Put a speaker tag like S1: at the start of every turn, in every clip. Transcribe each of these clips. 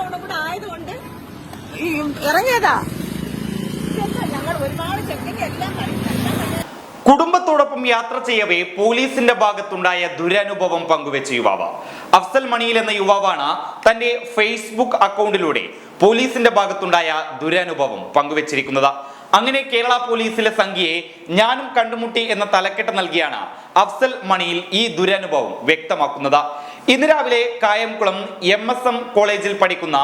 S1: ലോക്ക്ഡൌണും കൂടെ ആയതുകൊണ്ട് ഇറങ്ങിയതാ. ഞങ്ങൾ എല്ലാം
S2: കുടുംബത്തോടൊപ്പം യാത്ര ചെയ്യവേ പോലീസിന്റെ ഭാഗത്തുണ്ടായ ദുരനുഭവം പങ്കുവെച്ച യുവാവ്. അഫ്സൽ മണിയിൽ എന്ന യുവാവാണ് തന്റെ ഫേസ്ബുക്ക് അക്കൗണ്ടിലൂടെ പോലീസിന്റെ ഭാഗത്തുണ്ടായ ദുരനുഭവം പങ്കുവച്ചിരിക്കുന്നത്. അങ്ങനെ കേരള പോലീസിലെ സംഖ്യയെ ഞാനും കണ്ടുമുട്ടി എന്ന തലക്കെട്ട് നൽകിയാണ് അഫ്സൽ മണിയിൽ ഈ ദുരനുഭവം വ്യക്തമാക്കുന്നത്. ഇന്ന് രാവിലെ കായംകുളം എം എസ് എം കോളേജിൽ പഠിക്കുന്ന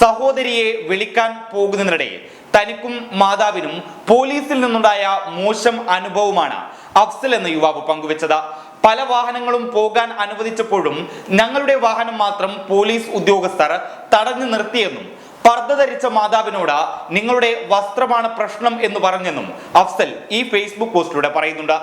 S2: സഹോദരിയെ വിളിക്കാൻ പോകുന്നതിനിടെ തനിക്കും മാതാവിനും പോലീസിൽ നിന്നുണ്ടായ മോശം അനുഭവമാണ് അഫ്സൽ എന്ന യുവാവ് പങ്കുവച്ചത്. പല വാഹനങ്ങളും പോകാൻ അനുവദിച്ചപ്പോഴും ഞങ്ങളുടെ വാഹനം മാത്രം പോലീസ് ഉദ്യോഗസ്ഥർ തടഞ്ഞു നിർത്തിയെന്നും പർദ്ദ ധരിച്ച മാതാവിനോട് നിങ്ങളുടെ വസ്ത്രമാണ് പ്രശ്നം എന്ന് പറഞ്ഞെന്നും അഫ്സൽ ഈ ഫേസ്ബുക്ക് പോസ്റ്റിലൂടെ പറയുന്നുണ്ട്.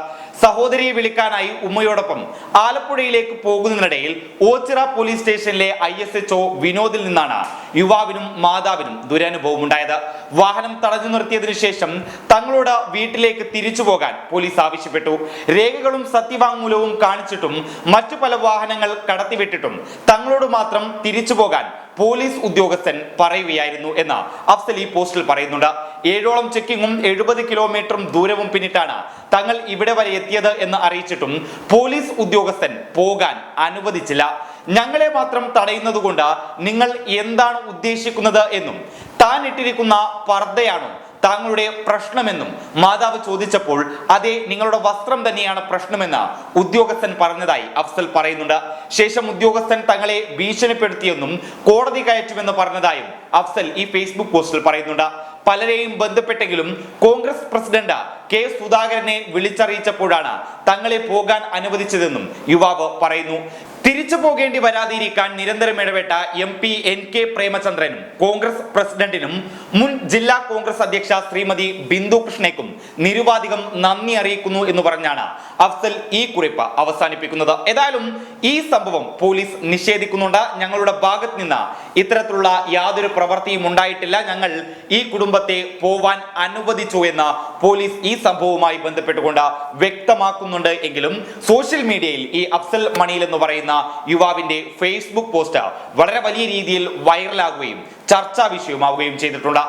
S2: സഹോദരിയെ വിളിക്കാനായി ഉമ്മയോടൊപ്പം ആലപ്പുഴയിലേക്ക് പോകുന്നതിനിടയിൽ ഓച്ചിറ പോലീസ് സ്റ്റേഷനിലെ ഐ എസ് എച്ച് ഒ വിനോദിൽ നിന്നാണ് യുവാവിനും മാതാവിനും ദുരനുഭവം ഉണ്ടായത് വാഹനം തടഞ്ഞു നിർത്തിയതിനു ശേഷം തങ്ങളോട് വീട്ടിലേക്ക് തിരിച്ചു പോകാൻ പോലീസ് ആവശ്യപ്പെട്ടു. രേഖകളും സത്യവാങ്മൂലവും കാണിച്ചിട്ടും മറ്റു പല വാഹനങ്ങൾ കടത്തിവിട്ടിട്ടും തങ്ങളോട് മാത്രം തിരിച്ചു പോകാൻ പോലീസ് ഉദ്യോഗസ്ഥൻ പറയുകയായിരുന്നു എന്ന് അഫ്സലി പോസ്റ്റിൽ പറയുന്നുണ്ട്. ഏഴോളം ചെക്കിങ്ങും എഴുപത് കിലോമീറ്ററും ദൂരവും പിന്നിട്ടാണ് തങ്ങൾ ഇവിടെ വരെ എത്തിയത് എന്ന് അറിയിച്ചിട്ടും പോലീസ് ഉദ്യോഗസ്ഥൻ പോകാൻ അനുവദിച്ചില്ല. ഞങ്ങളെ മാത്രം തടയുന്നതുകൊണ്ട് നിങ്ങൾ എന്താണ് ഉദ്ദേശിക്കുന്നത് എന്നും താൻ ഇട്ടിരിക്കുന്ന പർദ്ദയാണോ താങ്കളുടെ പ്രശ്നമെന്നും മാതാവ് ചോദിച്ചപ്പോൾ അതെ നിങ്ങളുടെ വസ്ത്രം തന്നെയാണ് പ്രശ്നമെന്ന് ഉദ്യോഗസ്ഥൻ പറഞ്ഞതായി അഫ്സൽ പറയുന്നുണ്ട്. ശേഷം ഉദ്യോഗസ്ഥൻ തങ്ങളെ ഭീഷണിപ്പെടുത്തിയെന്നും കോടതി കയറ്റുമെന്ന് പറഞ്ഞതായും അഫ്സൽ ഈ ഫേസ്ബുക്ക് പോസ്റ്റിൽ പറയുന്നുണ്ട്. പലരെയും ബന്ധപ്പെട്ടെങ്കിലും കോൺഗ്രസ് പ്രസിഡന്റ് കെ സുധാകരനെ വിളിച്ചറിയിച്ചപ്പോഴാണ് തങ്ങളെ പോകാൻ അനുവദിച്ചതെന്നും യുവാവ് പറയുന്നു. തിരിച്ചു പോകേണ്ടി വരാതിരിക്കാൻ നിരന്തരം ഇടപെട്ട എം പി എൻ കെ പ്രേമചന്ദ്രനും കോൺഗ്രസ് പ്രസിഡന്റിനും മുൻ ജില്ലാ കോൺഗ്രസ് അധ്യക്ഷ ശ്രീമതി ബിന്ദു കൃഷ്ണയ്ക്കും നിരുപാധികം നന്ദി അറിയിക്കുന്നു എന്ന് പറഞ്ഞാണ് അഫ്സൽ ഈ കുറിപ്പ് അവസാനിപ്പിക്കുന്നത്. ഏതായാലും ഈ സംഭവം പോലീസ് നിഷേധിക്കുന്നുണ്ട്. ഞങ്ങളുടെ ഭാഗത്ത് നിന്ന് ഇത്തരത്തിലുള്ള യാതൊരു പ്രവൃത്തിയും ഉണ്ടായിട്ടില്ല. ഞങ്ങൾ ഈ കുടുംബത്തെ പോവാൻ അനുവദിച്ചു എന്ന് പോലീസ് ഈ സംഭവവുമായി ബന്ധപ്പെട്ടുകൊണ്ട് വ്യക്തമാക്കുന്നുണ്ട് എങ്കിലും സോഷ്യൽ മീഡിയയിൽ ഈ അഫ്സൽ മണിയിൽ എന്ന് പറയുന്ന യുവാവിന്റെ ഫേസ്ബുക്ക് പോസ്റ്റ് വളരെ വലിയ രീതിയിൽ വൈറലാകുകയും ചർച്ചാ വിഷയമാവുകയും ചെയ്തിട്ടുണ്ട്.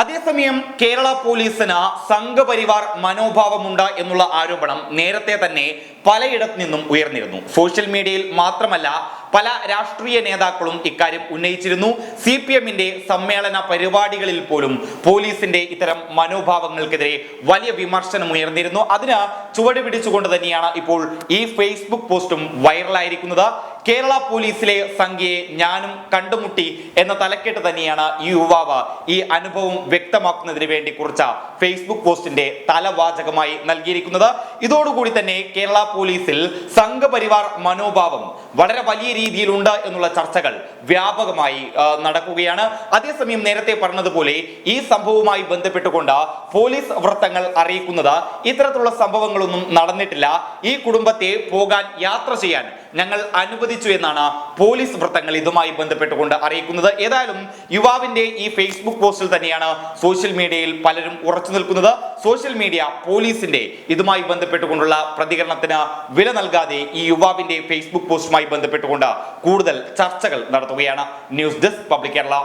S2: അതേസമയം കേരള പോലീസിന് സംഘപരിവാർ മനോഭാവമുണ്ട് എന്നുള്ള ആരോപണം നേരത്തെ തന്നെ പലയിടത്തു നിന്നും ഉയർന്നിരുന്നു. സോഷ്യൽ മീഡിയയിൽ മാത്രമല്ല പല രാഷ്ട്രീയ നേതാക്കളും ഇക്കാര്യം ഉന്നയിച്ചിരുന്നു. സി പി എമ്മിന്റെ സമ്മേളന പരിപാടികളിൽ പോലും പോലീസിന്റെ ഇത്തരം മനോഭാവങ്ങൾക്കെതിരെ വലിയ വിമർശനം ഉയർന്നിരുന്നു. അതിന് ചുവട് പിടിച്ചുകൊണ്ട് തന്നെയാണ് ഇപ്പോൾ ഈ ഫേസ്ബുക്ക് പോസ്റ്റും വൈറലായിരിക്കുന്നത്. കേരള പോലീസിലെ സംഖ്യയെ ഞാനും കണ്ടുമുട്ടി എന്ന തലക്കെട്ട് തന്നെയാണ് ഈ യുവാവ് ഈ അനുഭവം വ്യക്തമാക്കുന്നതിന് വേണ്ടി കുറിച്ച ഫേസ്ബുക്ക് പോസ്റ്റിന്റെ തലവാചകമായി നൽകിയിരിക്കുന്നത്. ഇതോടുകൂടി തന്നെ കേരള പോലീസിൽ സംഘപരിവാർ മനോഭാവം വളരെ വലിയ രീതിയിലുണ്ട് എന്നുള്ള ചർച്ചകൾ വ്യാപകമായി നടക്കുകയാണ്. അതേസമയം നേരത്തെ പറഞ്ഞതുപോലെ ഈ സംഭവവുമായി ബന്ധപ്പെട്ടുകൊണ്ട് പോലീസ് വൃത്തങ്ങൾ അറിയിക്കുന്നത് ഇത്തരത്തിലുള്ള സംഭവങ്ങളൊന്നും നടന്നിട്ടില്ല. ഈ കുടുംബത്തെ പോകാൻ യാത്ര ചെയ്യാൻ ഞങ്ങൾ അനുവദിച്ചു എന്നാണ് പോലീസ് വൃത്തങ്ങൾ ഇതുമായി ബന്ധപ്പെട്ടുകൊണ്ട് അറിയിക്കുന്നത്. ഏതായാലും യുവാവിന്റെ ഈ ഫേസ്ബുക്ക് പോസ്റ്റിൽ തന്നെയാണ് സോഷ്യൽ മീഡിയയിൽ പലരും ഉറച്ചു നിൽക്കുന്നത്. സോഷ്യൽ മീഡിയ പോലീസിന്റെ ഇതുമായി ബന്ധപ്പെട്ടുകൊണ്ടുള്ള പ്രതികരണത്തിന് വില നൽകാതെ ഈ യുവാവിന്റെ ഫേസ്ബുക്ക് പോസ്റ്റുമായി ബന്ധപ്പെട്ടുകൊണ്ട് കൂടുതൽ ചർച്ചകൾ നടത്തുകയാണ്. News desk public Kerala.